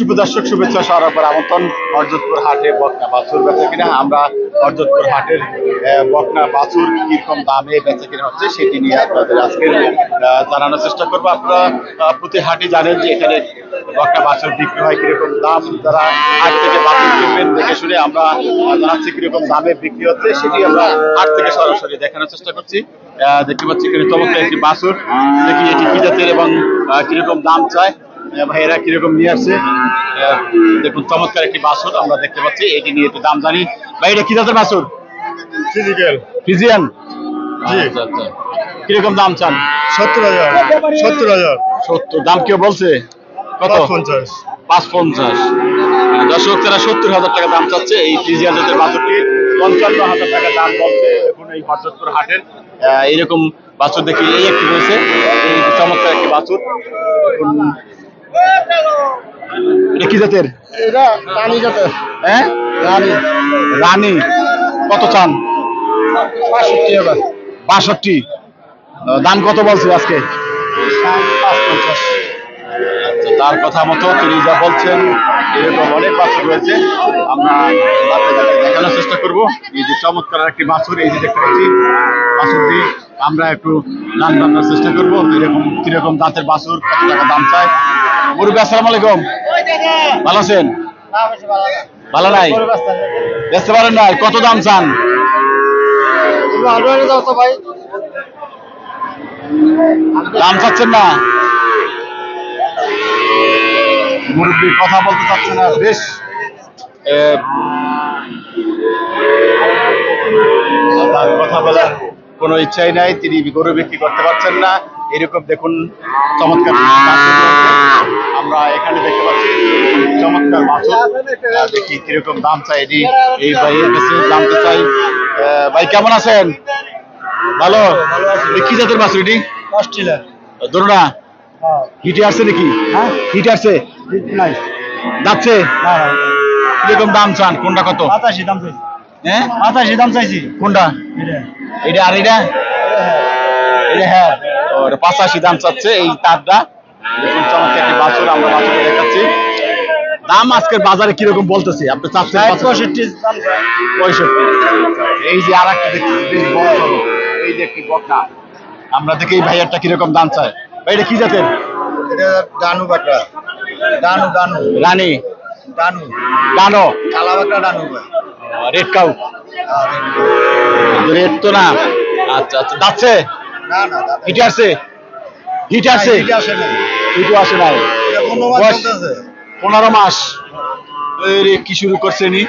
সুপ্র দর্শক শুভেচ্ছা সরাবর আমন্ত্রণ হরজতপুর হাটে বকনা বাছুর বেচা কিনা। আমরা হরজতপুর হাটের বকনা বাছুর কীরকম দামে বেচা কিনা হচ্ছে সেটি নিয়ে আপনাদের আজকে জানানোর চেষ্টা করব। আপনারা প্রতি হাটে জানেন যে এখানে বকনা বাছুর বিক্রি হয় কীরকম দাম। যারা হাট থেকে বাছুর কিনবেন দেখে শুনে আমরা জানাচ্ছি কীরকম দামে বিক্রি হচ্ছে সেটি আমরা হাট থেকে সরাসরি দেখানোর চেষ্টা করছি। দেখতে পাচ্ছি এখানে চমৎকার একটি বাছুর। দেখি এটি কি জাতের এবং কীরকম দাম চায়। ভাইয়েরা কীরকম নিয়ে আসছে? দেখুন চমৎকার একটি বাছুর আমরা দেখতে পাচ্ছি। এটি নিয়ে একটু দাম জানি। ভাই এটা কি জাতের বাছুর? ফিজিক্যাল ফিজিয়ান আচ্ছা আচ্ছা। কীরকম দাম চান? সত্তর হাজার। সত্তর হাজার। সত্তর। দাম কেউ বলছে? কত? পঞ্চাশ পাঁচ পঞ্চাশ দর্শক তারা সত্তর হাজার টাকা দাম চাচ্ছে এই ফিজিয়ান জাতের বাছুরটি পঞ্চান্ন হাজার টাকা দাম বলছে এখন এই হরজতপুর হাটের। আহ, এইরকম বাছুর দেখি এই একটি রয়েছে। এই চমৎকার একটি বাছুর। এখন এটা কি জাতের? এটা রানী যাতে হ্যাঁ? রানী। রানী। কত চান? বাষট্টি দাম কত বলছে আজকে? আচ্ছা, তার কথা মতো তিনি যা বলছেন এরকম অনেক বাছুর রয়েছে। আমরা দেখানোর চেষ্টা করব। এই যে চমৎকার একটি বাছুর এই যে দেখতে পাচ্ছি বাছুরটি আমরা একটু দাম জানার চেষ্টা করব। এরকম কীরকম দাঁতের বাসুর কত টাকা দাম চায়? মুরব্বী, আসসালামু আলাইকুম। ভালো আছেন? ভালো নাই? বেচতে পারেন নাই? কত দাম চান? দাম চাচ্ছেন না? মুরব্বী কথা বলতে চাচ্ছে না, বেশ। কথা বলার কোনো ইচ্ছাই নাই তিনি গরু বিক্রি করতে পারছেন না। এরকম দেখুন চমৎকার আমরা এখানে দেখতে পাচ্ছি চমৎকার বাছুর। দেখি কীরকম দাম চাই এটি। এই ভাইয়ের কাছে জানতে চাই। ভাই কেমন আছেন? ভালো? কি জাতের বাছুর এটি? অস্ট্রেলিয়া। ধরুন হ্যাঁ। হিটে আসছে নাকি? হ্যাঁ। হিটে আসছে? নাই। যাচ্ছে? কীরকম দাম চান? কোনটা কত? পাঁচাশি দাম চাইছি। হ্যাঁ পাঁচাশি দাম চাইছি। কোনটা? এটা আর এটা? এটা হ্যাঁ। ও, এটা পাঁচাশি দাম চাচ্ছে এই তারটা। চমৎকার একটি বাছুর আমরা বাছুরকে দেখাচ্ছি। দাম আজকের বাজারে কীরকম বলতেছে? আপনি চাচ্ছেন পঁয়ষট্টি পঁয়ষট্টি। এই যে আর একটা এই যে বকনা আমরা দেখি এই ভাইয়ারটা কীরকম দাম চায়। ভাই এটা কি জাতের? এটা ডানু বাকরা ডানু ডানু। রানী। ডানু। ডানো। কালা ডানু রেড কাউ রেড তো না। আচ্ছা আচ্ছা যাচ্ছে? না না। হিটে হিটে এটা আসে না হিটও আসে এটা পনেরো মাস রে কি শুরু করছে নি?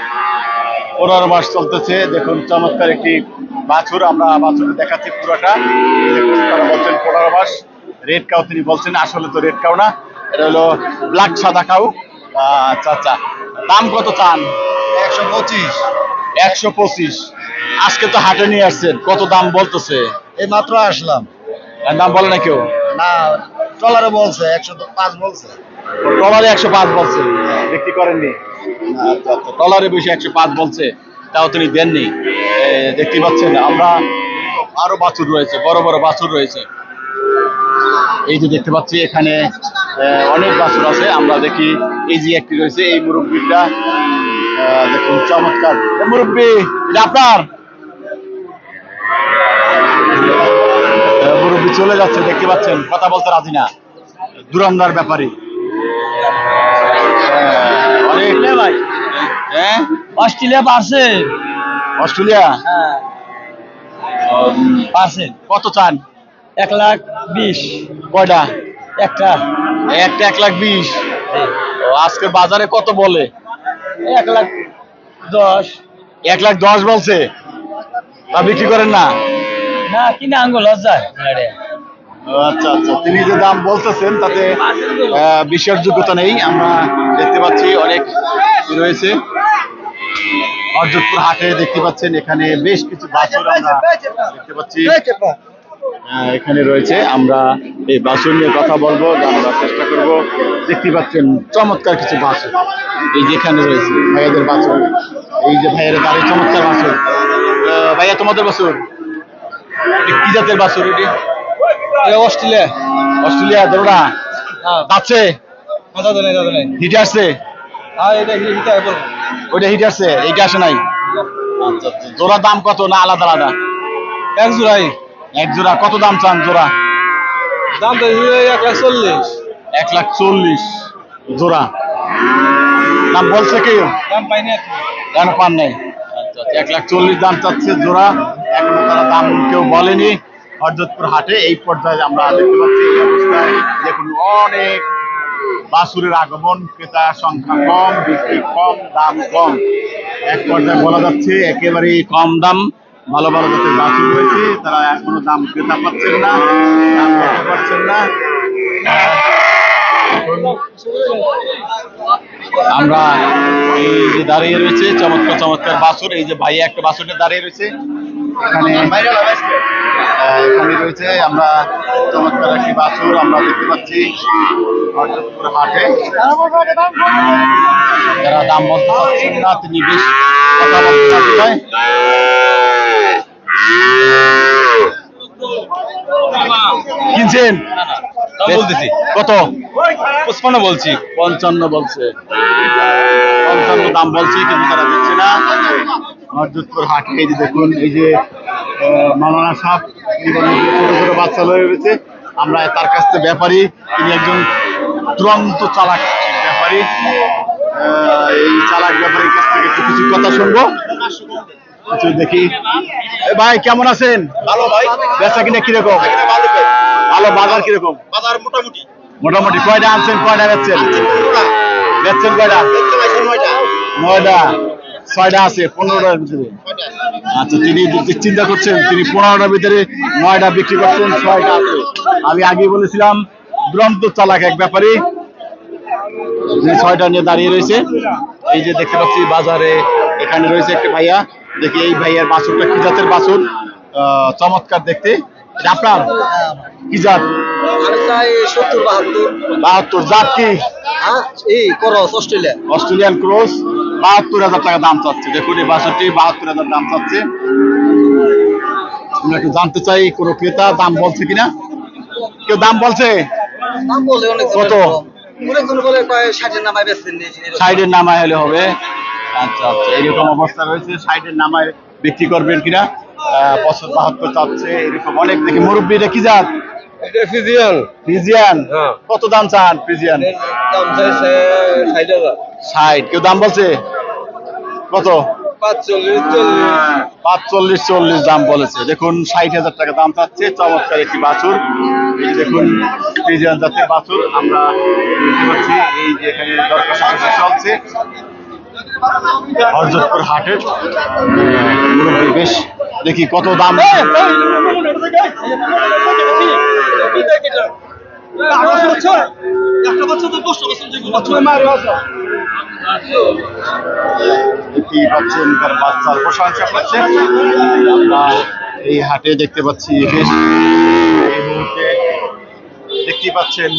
পনেরো মাস চলতেছে। দেখুন চমৎকার একটি বাছুর। আমরা বাছুর দেখাচ্ছি পুরোটা। দেখুন তারা বলছেন পনেরো মাস। রেড কাউ তিনি বলছেন আসলে তো রেড কাউ না। এটা হলো ব্ল্যাক সাদা কাউ আচ্ছা আচ্ছা। দাম কত চান? একশো পঁচিশ। একশো পঁচিশ। আজকে তো হাটে নিয়ে আসছেন কত দাম বলতেছে? এই মাত্র আসলাম দাম বলে না কেউ? না ট্রলারে বলছে একশো পাঁচ বলছে। টলারে একশো পাঁচ বলছে বিক্রি করেননি। আচ্ছা আচ্ছা টলারে বেশি একশো পাঁচ বলছে তাও তিনি দেননি। দেখতে পাচ্ছেন আমরা আরও বাছুর রয়েছে বড় বড় বাছুর রয়েছে। এই যে দেখতে পাচ্ছি এখানে অনেক বাছুর আছে আমরা দেখি এই যে একটি রয়েছে এই মুরব্বীটা দেখুন চমৎকার। মুরব্বী এটা আপনার? মুরব্বী চলে যাচ্ছে দেখতে পাচ্ছেন কথা বলতে রাজি না। দুরন্দার ব্যাপারে। হ্যাঁ? অস্ট্রেলিয়া পারছে। অস্ট্রেলিয়া? হ্যাঁ। পারছে। কত চান? এক লাখ বিশ। কয়টা? একটা। একটা এক লাখ বিশ। ও, আজকের বাজারে কত বলে? এক লাখ দশ। এক লাখ দশ বলছে। তা বিক্রি করেন না? না কিনে আঙ্গুল লজ্জায় আচ্ছা আচ্ছা। তিনি যে দাম বলতেছেন তাতে আহ, বিশ্বাসযোগ্যতা নেই। আমরা দেখতে পাচ্ছি অনেক রয়েছে। অর্জতপুর হাটে দেখতে পাচ্ছেন এখানে বেশ কিছু বাছুর আমরা দেখতে পাচ্ছি। এখানে রয়েছে। আমরা এই বাছুর নিয়ে কথা বলব জানার চেষ্টা করব। দেখতে পাচ্ছেন চমৎকার কিছু বাছুর এই যেখানে রয়েছে ভাইয়াদের বাছুর এই যে ভাইয়ের গাড়ি চমৎকার আহ, ভাইয়া তোমাদের এটি কি জাতের বাছুর এটি অস্ট্রেলিয়া। অস্ট্রেলিয়া দৌড়া হ্যাঁ। দাদা নেই হিটে আসছে? এটা ওইটা হিটে আসছে? এইটা আসে নাই? আচ্ছা আচ্ছা। জোড়া দাম কত না আলাদা আলাদা? এক জোড়াই। এক জোড়া কত দাম চান জোড়া? দাম তো এক লাখ চল্লিশ। এক লাখ চল্লিশ জোড়া। দাম বলছে কেউ? দাম পাইনি কেন পান নাই? আচ্ছা আচ্ছা এক লাখ চল্লিশ দাম চাচ্ছে জোড়া। এখনও তারা দাম কেউ বলেনি। হরজতপুর হাটে এই পর্যায়ে আমরা দেখতে পাচ্ছি এই অবস্থায় দেখুন অনেক বাসুরের আগমন ক্রেতা সংখ্যা কম বিক্রি কম দাম কম। এক পর্যায়ে বলা যাচ্ছে একেবারেই কম দাম। ভালো ভালো জাতের বাছুর রয়েছে। তারা এখনও দাম ক্রেতা পাচ্ছেন না, দাম দিতে পারছেন না। আমরা এই যে দাঁড়িয়ে রয়েছে, চমৎকার চমৎকার বাছুর। এই যে ভাই একটা বাছুরটা দাঁড়িয়ে রয়েছে। এখানে এখানে রয়েছে আমরা চমৎকার একটি বাছুর, আমরা দেখতে পাচ্ছি। হাটে। যারা দাম বলতে পারছেন না, তিনি বেশ কথা বলতে কিনছেন? বলতেছি। কত? পুষ্পান্ন বলছি। পঞ্চান্ন বলছে। পঞ্চান্ন দাম বলছে কিন্তু তারা দিচ্ছে না। হাটে এই যে দেখুন এই যে ছোট ছোট বাচ্চা লয়ে রয়েছে আমরা তার কাছ থেকে ব্যাপারী তিনি একজন দুরন্ত চালাক ব্যাপারী। আহ, এই চালাক ব্যাপারীর কাছ থেকে একটু কিছু কথা শুনব। কিছু দেখি। ভাই কেমন আছেন? ভালো ভাই। বেচা কিনা কীরকম? ভালো বাজার কীরকম? বাজার মোটামুটি। মোটামুটি। কয়টা আনছেন কয়টা বেচছেন? বেচছেন কয়টা? নয়টা। ছয়টা আছে পনেরোটার ভিতরে। আচ্ছা তিনি চিন্তা করছেন তিনি পনেরোটার ভিতরে নয়টা বিক্রি করছেন ছয়টা আছে। আমি আগে বলেছিলাম দুরন্ত চালাক এক ব্যাপারে। ছয়টা নিয়ে দাঁড়িয়ে রয়েছে এই যে দেখতে পাচ্ছি বাজারে এখানে রয়েছে একটা ভাইয়া। দেখি এই ভাইয়ার বাছুরটা কি জাতের বাছুর? চমৎকার দেখতে। আপনার? কি জাত? বাহাত্তর। কি? Australian cross. বাহাত্তর হাজার টাকা দাম চাচ্ছে। দেখুন এই বাছরটি বাহাত্তর হাজার দাম চাচ্ছে। আমরা একটু জানতে চাই কোনো ক্রেতা দাম বলছে কিনা? কেউ দাম বলছে? কত? অনেকজন বলে কয় নামায় বেচতেন সাইডের নামায় হলে হবে। আচ্ছা আচ্ছা এইরকম অবস্থা রয়েছে। সাইডের নামায় বিক্রি করবেন কিনা? বছর বাহাত্তর চাচ্ছে এরকম অনেক দেখি। মুরব্বী এটা কি জাত? ফিজিয়ান। হ্যাঁ। কত দাম চান দাম চাইছে ষাট কেউ দাম বলছে? কত? পাঁচচল্লিশ চল্লিশ দাম বলেছে দেখুন ষাট হাজার টাকা দাম চাচ্ছে চমৎকার একটি বাছুর দেখুন ফ্রিজিয়ান জাতের বাছুর আমরা দেখতে পাচ্ছি এই যে এখানে চলছে হরজতপুর হাটের বেশ দেখি কত দাম দেখতেই পাচ্ছেন তার বাচ্চার প্রশংসা করছে আমরা এই হাটে দেখতে পাচ্ছি বেশ এই মুহূর্তে দেখতেই পাচ্ছেন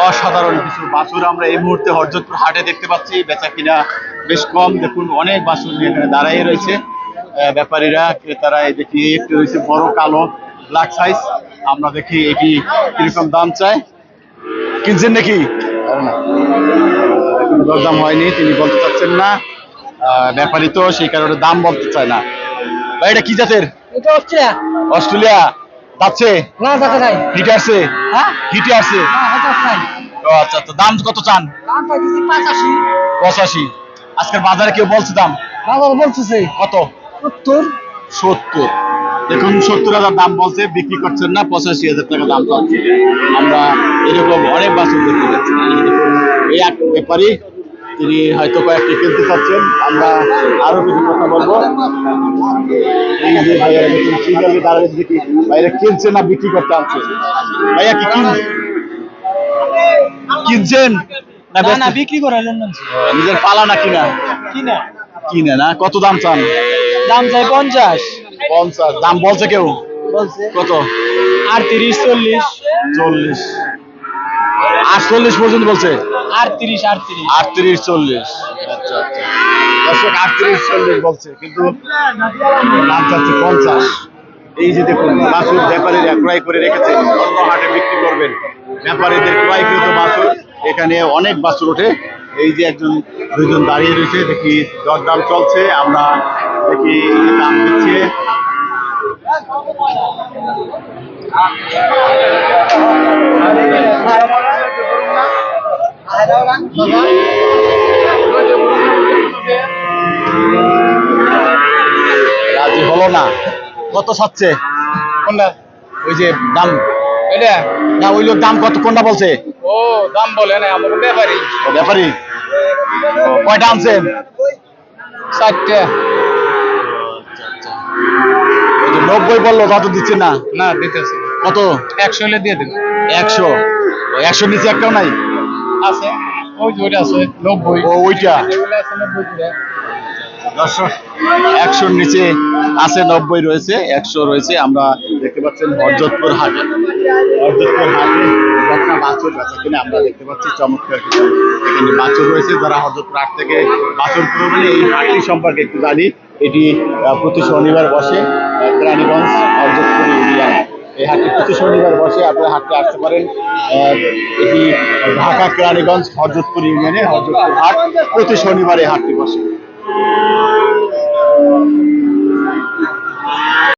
অসাধারণ কিছু বাছুর। আমরা এই মুহূর্তে হরজতপুর হাটে দেখতে পাচ্ছি বেচা কিনা বেশ কম। দেখুন অনেক বাছুর নিয়ে এখানে দাঁড়াই রয়েছে। আহ, ব্যাপারীরা ক্রেতারা এই দেখি একটু রয়েছে বড় কালো ব্ল্যাক সাইজ আমরা দেখি এটি কীরকম দাম চায়। কিনছেন নাকি? দরদাম হয়নি তিনি বলতে চাচ্ছেন না। ব্যাপারই তো সেই কারণে দাম বলতে চায় না। এটা কি জাতের? অস্ট্রেলিয়া। অস্ট্রেলিয়া? যাচ্ছে? না যাচ্ছে নাই। হিটে হ্যাঁ? হিটে আছে ও আচ্ছা আচ্ছা দাম কত চান? দাম পাইছি 85 85 আজকের বাজারে কেউ বলছে দাম? বাজার বলতেছে। কত? 70 70 এখন সত্তর হাজার দাম বলছে বিক্রি করছেন না পঁচাশি হাজার টাকা দাম পাচ্ছে আমরা এরকম অনেক বাসন দেখতে পাচ্ছি। এই এক ব্যাপারই তিনি হয়তো কয়েকটি কিনতে চাচ্ছেন। আমরা আরও কিছু কথা বলব। বাইরে কিনছে না বিক্রি করতে আনছে ভাইয়া কি কিন কিনছেন? না বিক্রি করার জন্য নিজের পালা না কিনা? কিনা। কিনে না কত দাম চান? দাম চাই পঞ্চাশ। পঞ্চাশ। দাম বলছে কেউ? বলছে। কত? আটত্রিশ চল্লিশ। চল্লিশ। আটচল্লিশ পর্যন্ত বলছে? আটত্রিশ আটত্রিশ। আটত্রিশ চল্লিশ। আচ্ছা আচ্ছা। দর্শক আটত্রিশ চল্লিশ বলছে কিন্তু দাম চাচ্ছে পঞ্চাশ। এই যে দেখুন বাছুর ব্যাপারীরা ক্রয় করে রেখেছেন অন্য হাটে বিক্রি করবেন। ব্যাপারীদের ক্রয়কৃত বাছুর এখানে অনেক বাছুর ওঠে। এই যে একজন দুইজন দাঁড়িয়ে রয়েছে দেখি দরদাম চলছে। আমরা দেখি দাম দিচ্ছে। রাজি হলো না। কত ছাড়ছে কোনটা? ওই যে দাম। এটা? না ওই লোক দাম কত কোনটা বলছে? ও দাম বলে না আমাকে ব্যাপারি। ব্যাপারী? কয়টা আনছেন? চারটে। নব্বই বলল দিচ্ছে না। না দিতেছি। কত? একশো হলে দিয়ে দিন একশো। একশো নিচে একটাও নাই? আছে। ওই যে ওইটা আছে নব্বই। ও ওইটা। একশোর নিচে আছে নব্বই রয়েছে একশো রয়েছে। আমরা দেখতে পাচ্ছেন হরজতপুর হাটে। কিনে আমরা দেখতে পাচ্ছি চমৎকার কিছু রয়েছে যারা থেকে এই হাটটি সম্পর্কে একটু জানি এটি প্রতি শনিবার বসে এই হাটটি প্রতি শনিবার বসে পারেন এটি ঢাকা কেরানীগঞ্জ হরজতপুর ইউনিয়নে হরজতপুর হাট প্রতি শনিবার এই হাটটি বসে।